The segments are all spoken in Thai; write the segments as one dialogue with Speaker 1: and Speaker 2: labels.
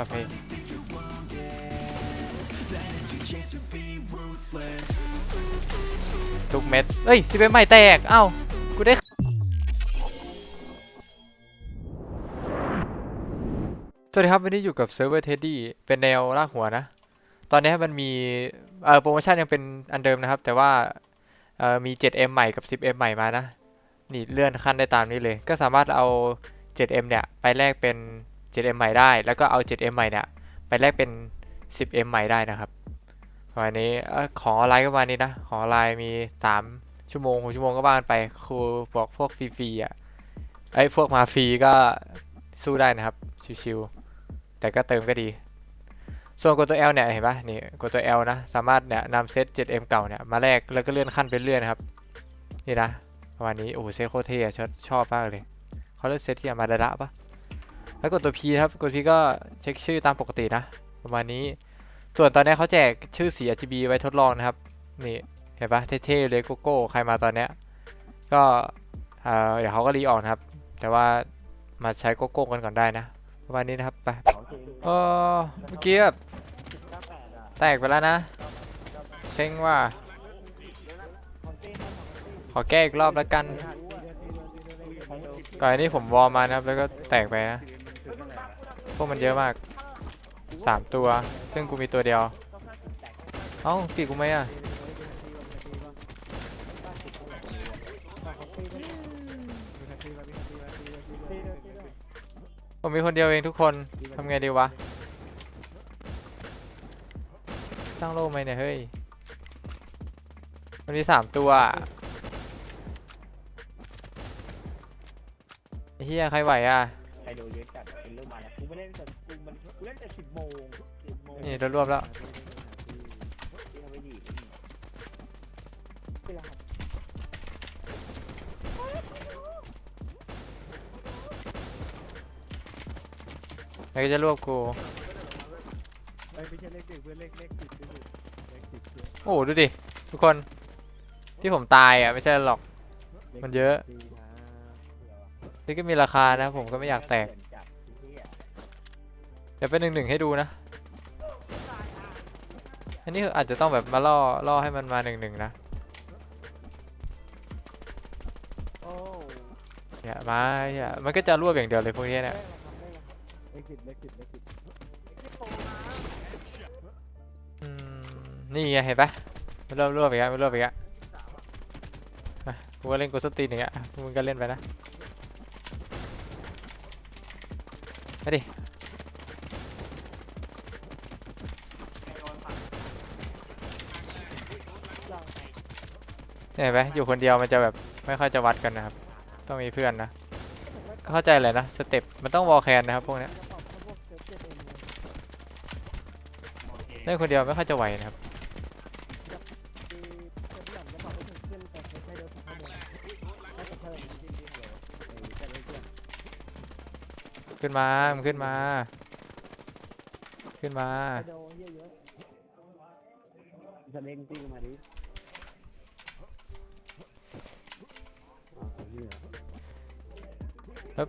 Speaker 1: ครับเพทุกเม็ดเอ้ยสิเป็นใหม่แตก เอ้า กูได้ สวัสดีครับวันนี้อยู่กับเซิร์ฟเวอร์เทดดี้เป็นแนวลากหัวนะ ตอนนี้มันมี เอ่อ โปรโมชั่นยังเป็นอันเดิมนะครับ แต่ว่า เอ่อ มี 7M ใหม่กับ 10M ใหม่มานะ นี่เลื่อนขั้นได้ตามนี้เลย ก็สามารถเอา 7M เนี่ย ไปแลกเป็น 7M ใหม่ได้ แล้วก็เอา 7M ใหม่เนี่ยไปแลกเป็น 10M ใหม่ได้นะครับประมาณนี้ของออนไลน์ก็ประมาณนี้นะ ของออนไลน์มี 3 ชั่วโมง6ชั่วโมงก็บ้านไปครูบอกพวกฟรีๆอะไอ้พวกมาฟรีก็สู้ได้นะครับ ชิวๆแต่ก็เติมก็ดี ส่วนกดตัว L เนี่ยเห็นปะนี่กดตัว L นะ สามารถเนี่ยนำเซต 7M เก่าเนี่ยมาแลกแล้วก็เลื่อนขั้นไปเรื่อยนะครับ นี่นะประมาณนี้โอ้โหเซตโคตรเท่ชอบชอบมากเลยเขาเลือกเซตที่มาดาระปะ แล้วกดตัว P ครับ กด P ก็เช็คชื่อตามปกตินะ ประมาณนี้ ส่วนตอนนี้เขาแจกชื่อสี RGB ไว้ทดลองนะครับ นี่ เห็นปะเท่ๆเลยโกโก้ ใครมาตอนเนี้ย ก็เอ่อเดี๋ยวเขาก็รีออกนะครับ แต่ว่ามาใช้โกโก้กันก่อนได้นะ ประมาณนี้นะครับ ไปเออเมื่อกี้แบบแตกไปแล้วนะ เช็งว่า ขอแก้อีกรอบแล้วกันก่อนอันนี้ผมวอร์มมานะครับ แล้วก็แตกไปนะพ วกมันเยอะมากสามตัว ซึ่งกูมีตัวเดียว เอ้าปีกกูไหมอะผมมีคนเดียวเองทุกคนทำไงดีวะตั้งโล่ไหมเนี่ยเฮ้ยมันมีสามตัวเฮียใครไหวอะ
Speaker 2: ใครดูเยอะจัดเป็นรูปมาแล้ว กูไม่เล่นแต่กูมันกูเล่นแต่สิบโมงสิบโมง
Speaker 1: นี่รวบๆแล้ว
Speaker 2: ที่ทำไม่ดีที่รหัส
Speaker 1: แล้วก็จะรวบกู
Speaker 2: ไม่ใช่เลขหนึ่งเพื่อนเลขเลขสิบเลขเลขสิบเพื่อน
Speaker 1: โอ้โหดูดิทุกคนที่ผมตายอะไม่ใช่หรอก มันเยอะนี่ก็มีราคานะผมก็ไม่อยากแตก
Speaker 2: จับที่อะ
Speaker 1: เดี๋ยวเป็นหนึ่งหนึ่งให้ดูนะ อันนี้อาจจะต้องแบบมาล่อล่อให้มันมาหนึ่งหนึ่งนะ
Speaker 2: อ
Speaker 1: ย่ามาอย่ามันก็จะรวบอย่างเดียวเลยพวกนี้เนี่ยนี่ไงเห็นปะมันเริ่มรวบอีกแล้วมันรวบอีกแล้วอะกูก็เล่นกูสตีนอย่างเงี้ยมึงก็เล่นไปนะไปดิ เห็นไหมอยู่คนเดียวมันจะแบบไม่ค่อยจะวัดกันนะครับ ต้องมีเพื่อนนะ เข้าใจเลยนะ สเต็ปมันต้องวอลแคนนะครับพวกนี้ยเล่นคนเดียวไม่ค่อยจะไหวนะครับขึ้นมามขึ้นมา ขึ้นมา
Speaker 2: จะเล่นตีมาดิ ย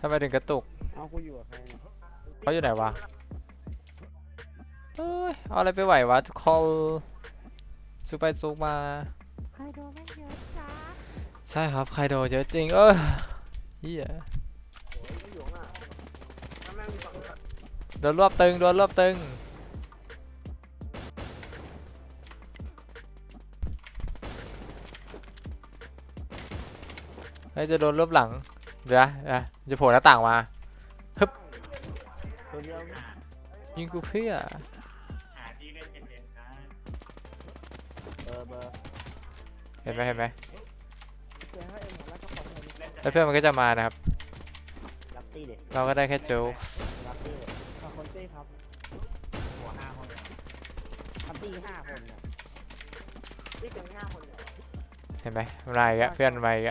Speaker 1: ทำไมถึงกระตุก
Speaker 2: เอากูอยู่กับใครเนี่ย
Speaker 1: เขาอยู่ไหนวะเอ้ยเอาอะไรไปไหววะทุกคนซูไปซูมา
Speaker 3: ใครโดนไม่เยอะจ้า
Speaker 1: ใช่ครับใครโดนเยอะจริง เออเฮียโดนรวบตึงโดนรวบตึง เฮ้ยจะโดนรวบหลังเดี๋ยวนะเดี๋ยวนะจะโผล่หน้าต่างมา
Speaker 2: ตัวเดียว
Speaker 1: ยิงกูเพื่อ
Speaker 2: เบอร์เบอร์
Speaker 1: เห็นไหมเห็นไหม
Speaker 2: เจอให้เอ็มแล้วก็ขอเงิน
Speaker 1: แล้วเพื่อนมันก็จะมานะครับ
Speaker 2: รับตี้เด็ก
Speaker 1: เราก็ได้แค่โจ๊ก
Speaker 2: รับตี้เด็กขอคนตี้ครับหัวห้าคนทำตี้ห้าคนเนี่ยตี้เป็นห้าคนเลย
Speaker 1: เห็นไหมมาอีกแล้วเพื่อนมาอีก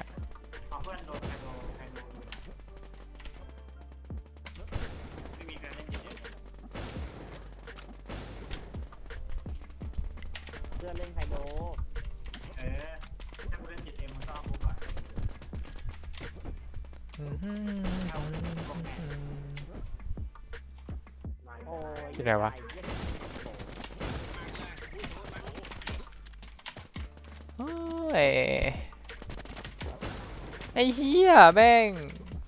Speaker 2: พื่อนเล่นไฮโด
Speaker 4: เออถ้ากูเล่นจิตเอ็มมันก็เอากูก่อน
Speaker 2: โอ้ย
Speaker 1: ที่ไหนวะ โอ้ยไอ้เหี้ยแม่ง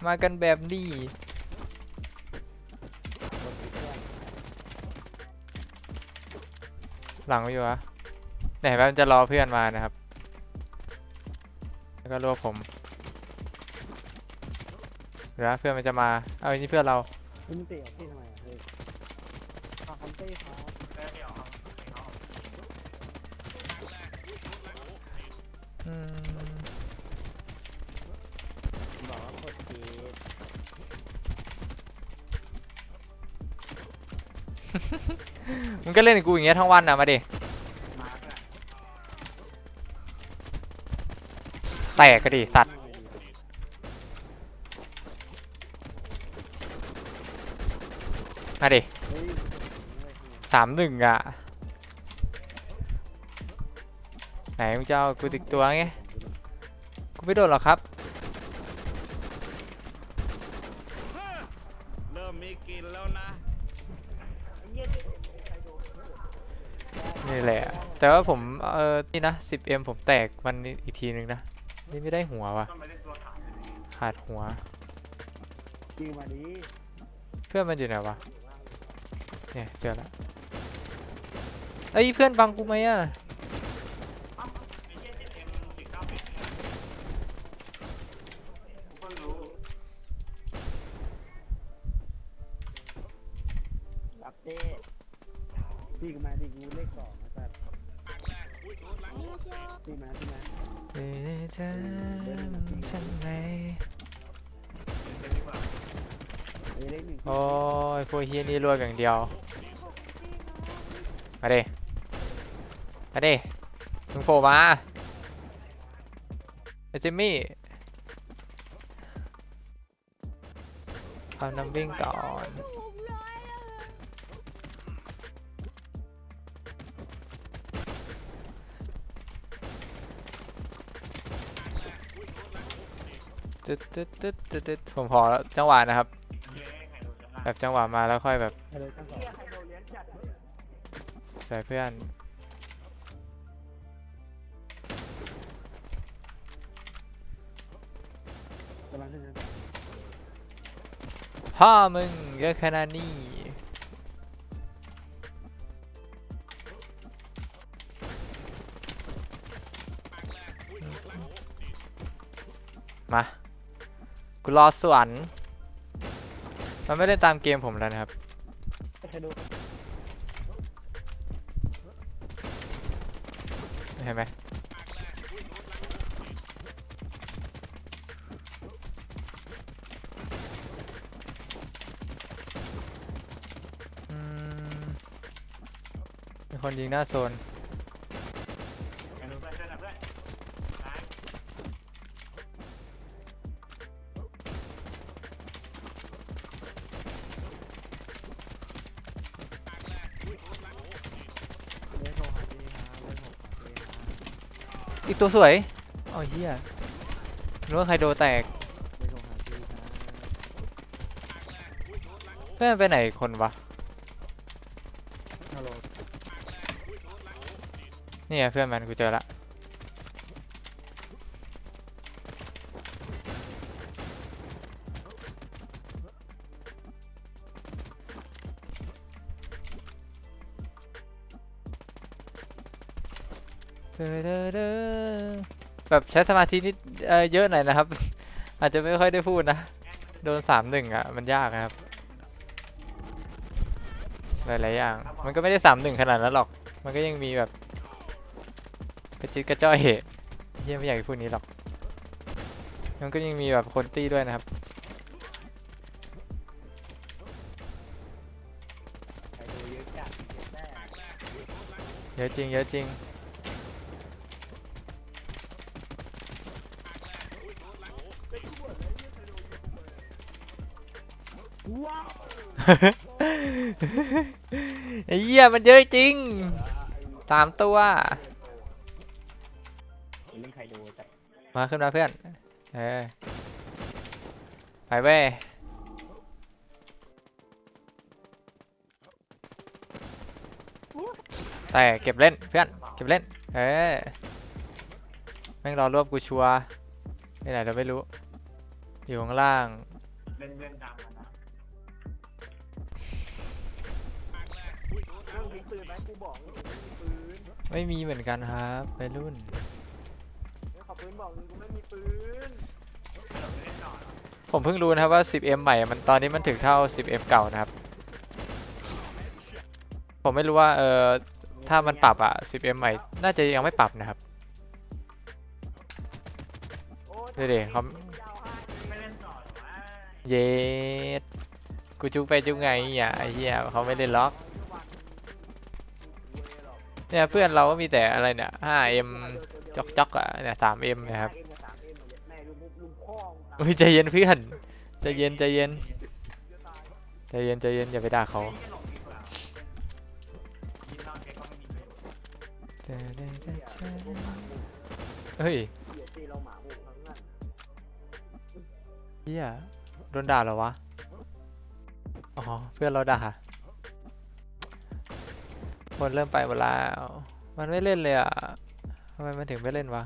Speaker 1: มากันแบบนี้หลังไม่อยู่วะ ไหนแป๊บมันจะรอเพื่อนมานะครับ แล้วก็รวบผมเดี๋ยวนะเพื่อนมันจะมา เอาอันนี้เพื่อนเรา
Speaker 2: คุณเตะออกที่ทำไมอะเฮ้ยขอคอนเต้ครับ
Speaker 1: อืม
Speaker 2: บอกว่ากดผิด
Speaker 1: มึงก็เล่นกับกูอย่างเงี้ยทั้งวันอะมาดิ แตกก็ดิสัตว์มาดิ
Speaker 2: เฮ้ย
Speaker 1: สามหนึ่งอะ ไหนมึงจะเอากูติดตัวไงกูไม่โดนหรอกครับ
Speaker 4: เริ่มมีกลินแล้วนะ
Speaker 1: นี่แหละ แต่ว่าผม เออนี่นะ 10m ผมแตกมันอีกทีนึงนะ นี่ไม่ได้หัววะขาดหัว
Speaker 2: จริงมาดิ
Speaker 1: เพื่อนมันอยู่ไหนวะ เนี่ยเจอแล้วเอ้ยเพื่อนฟังกูไหมอะ
Speaker 2: รับเต้พี่มาดิกูเลขสอง นะจ๊ะพี่มาพี่มา
Speaker 1: เอ๊ะเธอฉันไหม
Speaker 2: เอเลขหนึ่ง
Speaker 1: โอ้ยพวกเฮียนี่รวยอย่างเดียว มาดิมาดิมึงโผล่มาไอจิมมี่เอาน้ำวิ่งก่อน ตึ๊ดตึ๊ดตึ๊ดตึ๊ดตึ๊ดผมพอแล้วจังหวะนะครับ แบบจังหวะมาแล้วค่อยแบบใส่เพื่อนพ่อมึงเยอะขนาดนี้มา กูรอสวนมันไม่ได้ตามเกมผมแล้วนะครับ เห็นไหมอืมมีคนยิงหน้าโซน อีกตัวสวยอ๋อเฮียนึกว่าใครโดนแตก
Speaker 2: เลขโทรหาพี่ครับ
Speaker 1: เพื่อนไปไหนอีกคนวะ
Speaker 2: ฮัลโหล
Speaker 1: นี่ไงเพื่อนมันกูเจอละ เด้อเด้อเด้อแบบใช้สมาธินิดเเยอะหน่อยนะครับ อาจจะไม่ค่อยได้พูดนะ โดนสามหนึ่งอะ มันยากนะครับ หลายๆอย่าง มันก็ไม่ได้สามหนึ่งขนาดนั้นหรอก มันก็ยังมีแบบกระจิตกระจ้อยเฮียไม่อยากจะพูดนี้หรอก มันก็ยังมีแบบคนตี้ด้วยนะครับ
Speaker 2: เยอะจ
Speaker 1: ริงเยอะจริง ไอ้เหี้ยมันเยอะจริงสามตัว
Speaker 2: เล่ใครดูจัด
Speaker 1: มาขึ้นมาเพื่อน เออ ไปเว้ยแต่เก็บเล่นเพื่อน เก็บเล่น เอ้ยแม่งรอรวบกูชัวร์ไปไหนเราไม่รู้ อยู่ข้างล่าง
Speaker 4: เล่นเล่นตามมันนะ
Speaker 2: ปืนไปกูบอกมึงไม่มีปืน
Speaker 1: ไม่มีเหมือนกันครับไปรุ่น
Speaker 2: ไม่ขอปืนบอกมึงกูไม่มีปืน
Speaker 4: เราไม่เล่นต่อหรอ
Speaker 1: ผมเพิ่งรู้นะครับว่า 10M ใหม่มันตอนนี้มันถึงเท่า 10M เก่านะครับ ผมไม่รู้ว่าเออถ้ามันปรับอะ 10M ใหม่ น่าจะยังไม่ปรับนะครับ
Speaker 2: โอ้
Speaker 1: ดูดิเขา
Speaker 2: เจ้าให้
Speaker 4: ไม่เล่นต่อหรอวะ
Speaker 1: เย็ดกูจุกไปจุกไงอะไอ้เหี้ยเขาไม่เล่นล็อก เนี่ยเพื่อนเราก็มีแต่อะไรเนี่ย 5M จอกจอกอะเนี่ย 3M นะครับ
Speaker 2: 5M กับ 3M อะแม่ลุมลุมพ่อมึงตาย
Speaker 1: อุ้ยใจเย็นเพื่อนใจเย็นใจเย็น
Speaker 2: เดี๋ยวตาย
Speaker 1: ใจเย็นใจเย็นอย่าไปด่าเขา
Speaker 4: ไม่หลงดีกว่ายินนอนแกก็ไม่มีประโยชน์
Speaker 1: เฮ้ย
Speaker 2: เดี๋ยวตีเราหมาหมู่ทั้งนั้น
Speaker 1: เหี้ยโดนด่าเหรอวะ อ๋อ เพื่อนเราด่า คนเริ่มไปหมดแล้ว มันไม่เล่นเลยอะทำไมมันถึงไม่เล่นวะ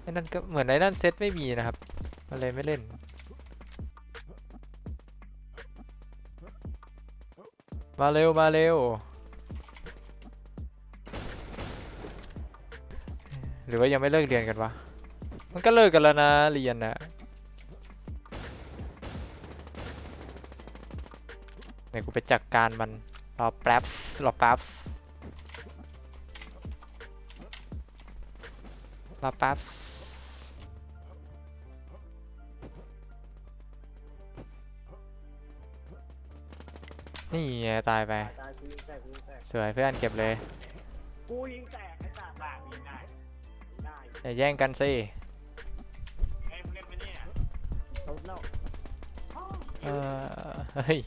Speaker 1: ไอ้นั่นก็เหมือนไอ้นั่นเซตไม่มีนะครับมันเลยไม่เล่นมาเร็ว มาเร็ว หรือว่ายังไม่เลิกเรียนกันวะ มันก็เลิกกันแล้วนะ เรียนนะ ยวกูไปจัดกการมันรอแป๊บรอแป๊บรอแป๊บนี่ไงตายไป
Speaker 2: ตายกูยิงแตกกูยิงแตก
Speaker 1: สวยเพื่อนเก็บเลย
Speaker 2: กูยิงแตกไอ้สัตว์
Speaker 4: บ้ามีได้
Speaker 2: ได้
Speaker 1: อย่าแย่งกันสิ
Speaker 4: เอ้ยมึงเล่นไปเนี่ย
Speaker 2: เขาเล่า
Speaker 1: เออเฮ้ย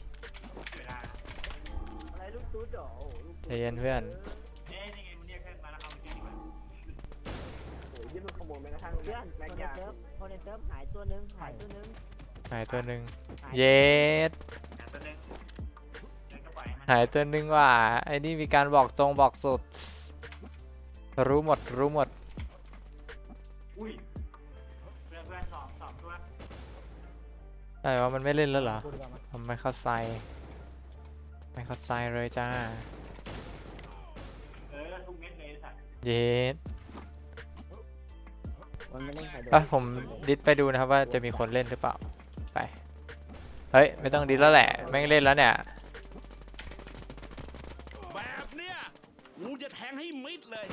Speaker 1: ใจเย็นเพื่อน
Speaker 4: เอ้ยนี่ไงมึงเรียกเพื่อนมาแล้วเข้าไปที่ดีกว่า
Speaker 2: โอ้ยยี่มันขโมยแม้กระทั่ง
Speaker 5: เพื่อน
Speaker 2: แม็ก
Speaker 5: คนใน
Speaker 2: ยา
Speaker 5: เซิร์ฟคนในเซิร์ฟหายตัวหนึงหายตัวหนึง
Speaker 1: หายตัวหนึ่ง
Speaker 5: หาย
Speaker 1: เย็ด
Speaker 4: หาตัวหนึงแล้วก็ปล่อยให้มัน
Speaker 1: หายตัวหนึ่งว่ะไอ้นี่มีการบอกตรงบอกสุด รู้หมดรู้หมด
Speaker 4: อุ้ยเพื่อนเพื่อนสองสองตัว
Speaker 1: แต่ว่ามันไม่เล่นแล้วเหรอผมไม่เข้าใจ ไม่เข้าใจเลยจ้า
Speaker 4: เออทุกเม็ดเลยไอ้สัตว์
Speaker 1: เย็ด
Speaker 5: มันไม่เล่นใครโดน
Speaker 1: ไปผมดิสไปดูนะครับว่าจะมีคนเล่นหรือเปล่า ไป เฮ้ย ไม่ต้องดิสแล้วแหละแม่งเล่นแล้วเนี่ย
Speaker 6: แบบเนี้ยกูจะแทงให้มิดเลย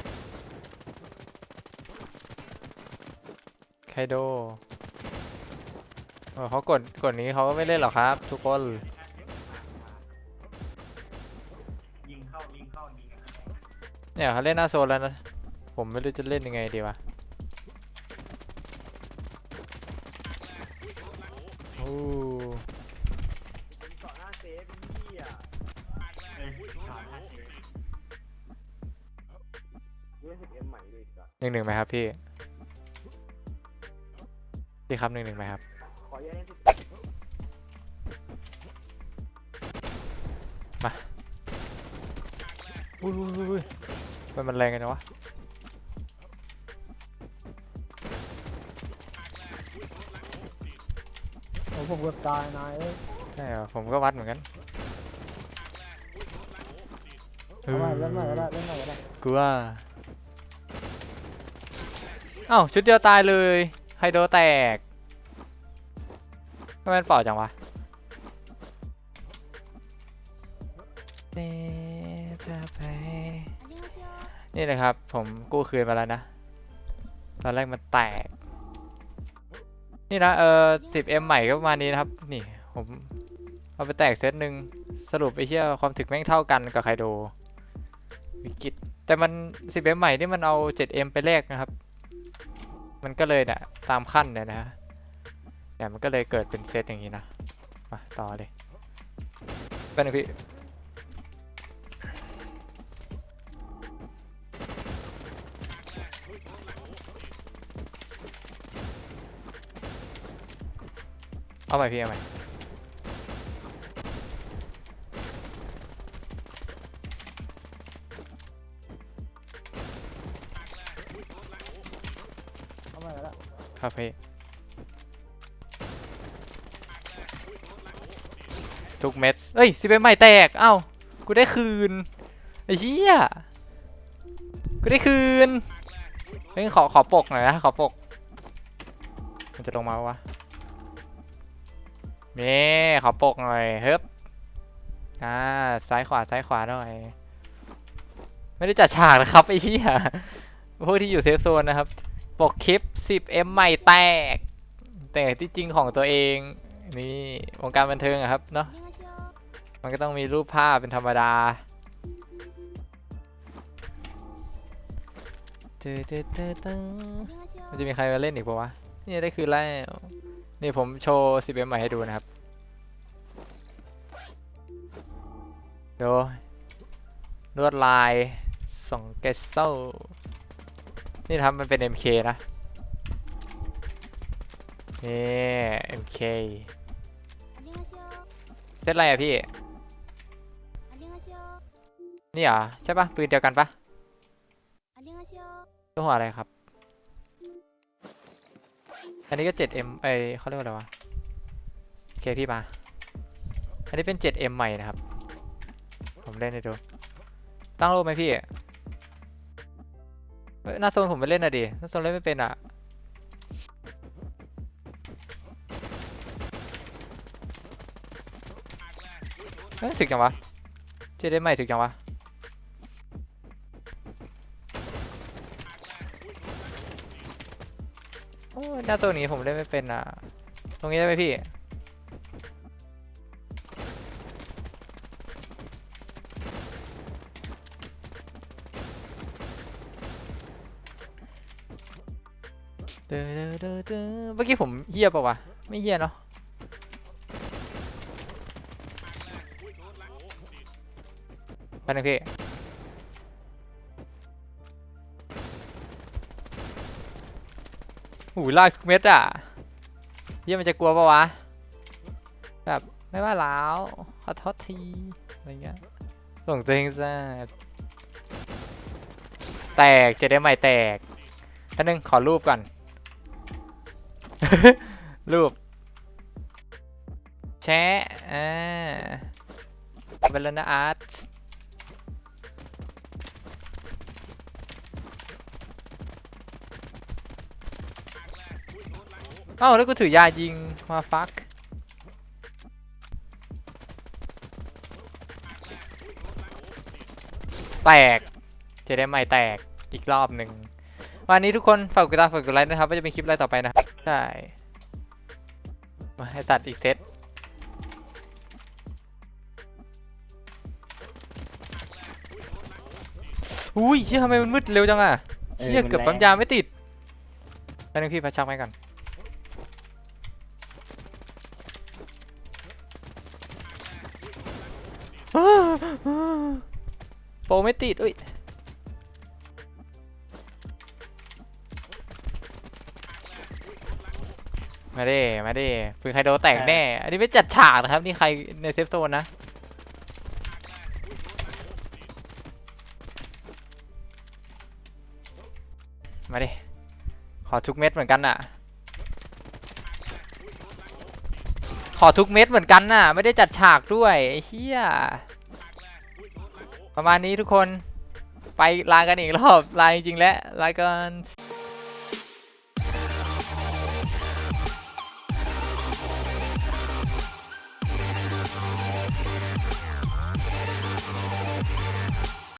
Speaker 1: ไคโดโอ้เขากดกดนี้เขาก็ไม่เล่นหรอกครับ ทุกคน
Speaker 4: ยิง เนี่
Speaker 1: ยเขาเล่นหน้าโซนแล้วนะ ผมไม่รู้จะเล่นยังไงดีวะโอ้
Speaker 2: เป็นเกาะหน้าเซฟเหี้ย
Speaker 4: เอ้ยถอนทันที
Speaker 2: กูได้สิบเอ็มใหม่เลยอีกอะ
Speaker 1: หนึ่งหนึ่งไหมครับพี่พี่ครับหนึ่งหนึ่งไหมครับ
Speaker 2: ขอแย่งสิบ
Speaker 1: อุ้ยอุ้ยอุ้ย อุ้ยทำไมมันแรงกันจังวะ
Speaker 5: ผมผมเกือบตายนายเอ้ย
Speaker 1: ใช่เหรอผมก็วัดเหมือนกัน
Speaker 5: เอาไว้เล่นหน่อยก็ได้เล่นหน่อยก็ได้
Speaker 1: กลัวเอ้าชุดเดียวตายเลยไฮโดรแตกทำไมมันเปล่าจังวะ นี่นะครับ ผมกู้คืนมาแล้วนะ ตอนแรกมันแตก นี่นะ เออ 10M ใหม่ก็ประมาณนี้นะครับ นี่ผมเอาไปแตกเซตหนึ่งสรุปไอ้เหี้ยความถึกแม่งเท่ากันกับไคโดวิกฤตแต่มัน 10M ใหม่นี่มันเอา 7M ไปแลกนะครับ มันก็เลยเนี่ยตามขั้นเนี่ยนะฮะเนี่ยมันก็เลยเกิดเป็นเซตอย่างนี้นะ มาต่อเลยเป็นพี่ เอาใหม่พี่เอาใหม่
Speaker 5: เอาม่ก็ได้
Speaker 1: ครับพี่ทุกเม็ดเอ้ยสิเป็นใหม่แตก เอ้า กูได้คืน ไอ้เหี้ย กูได้คืนเฮ้ยขอขอปกหน่อยนะ ขอปก มันจะลงมาวะ นี่ขอปกหน่อยเฮ้บอ่าซ้ายขวาซ้ายขวาหน่อย ไม่ได้จัดฉากนะครับไอ้เหี้ยพวกที่อยู่เซฟโซนนะครับ ปกคลิป 10M ใหม่แตก แต่ที่จริงของตัวเอง นี่วงการบันเทิงอะครับเนาะมันก็ต้องมีรูปภาพเป็นธรรมดาเตเตเตเตมันจะมีใครมาเล่นอีกปะวะ นี่ได้คือแล้ว นี่ผมโชว์ 10M ใหม่ให้ดูนะครับดูลวดลายสองเกสเซลนี่นะครับมันเป็น MK นะ นี่ MK เซตอะไรอะพี่ นี่เหรอ ใช่ปะปืนเดียวกันปะตัวหัวอะไรครับ อันนี้ก็ 7M เอ้ยเขาเรียกว่าอะไรวะโอเคพี่มา อันนี้เป็น 7M ใหม่นะครับ ผมเล่นให้ดู ตั้งรูปไหมพี่เฮ้ยหน้าโซนผมไปเล่นอะดิหน้าโซนเล่นไม่เป็นอะเฮ้ยถึกจังวะ เจได้ใหม่ถึกจังวะ โอ้ยหน้าตัวนี้ผมเล่นไม่เป็นอะ ตรงนี้ได้ไหมพี่ เดอเดอเดอเดอเมื่อกี้ผมเฮี้ยปะวะ ไม่เฮี้ยเนาะไปหนึ่งพี่ หูลากทุกเม็ดอะเยี่ยมันจะกลัวปะวะ แบบไม่ว่าแล้วขอโทษทีอะไรเงี้ยส่งตัวเองซะแตกจะได้ใหม่แตกท่านนึงขอรูปก่อน รูป แชะอ่าเบลนาอาร์ต อ้าแล้วกูถือยายิงมาฟักแตกจะได้ไม่แตกอีกรอบหนึ่งวันนี้ทุกคนฝากกดติดตามฝากกดไลค์นะครับว่าจะเป็นคลิปอะไรต่อไปนะครับใช่มาให้ตัดอีกเซตอุ้ยเชี่ยทำไมมันมืดเร็วจังอะเชี่ยเกือบปั๊มยาไม่ติดไปนึงพี่พัชชักไว้ก่อน โปรไม่ติดอุ้ยมาดิมาดิปืนไฮโดรแตกแน่ อันนี้ไม่จัดฉากนะครับ นี่ใครในเซฟโซนนะ มาดิ ขอทุกเม็ดเหมือนกันน่ะ ขอทุกเม็ดเหมือนกันน่ะ ไม่ได้จัดฉากด้วยไอ้เหี้ย ประมาณนี้ทุกคนไปลากันอีกรอบลาจริงๆแล้วลากัน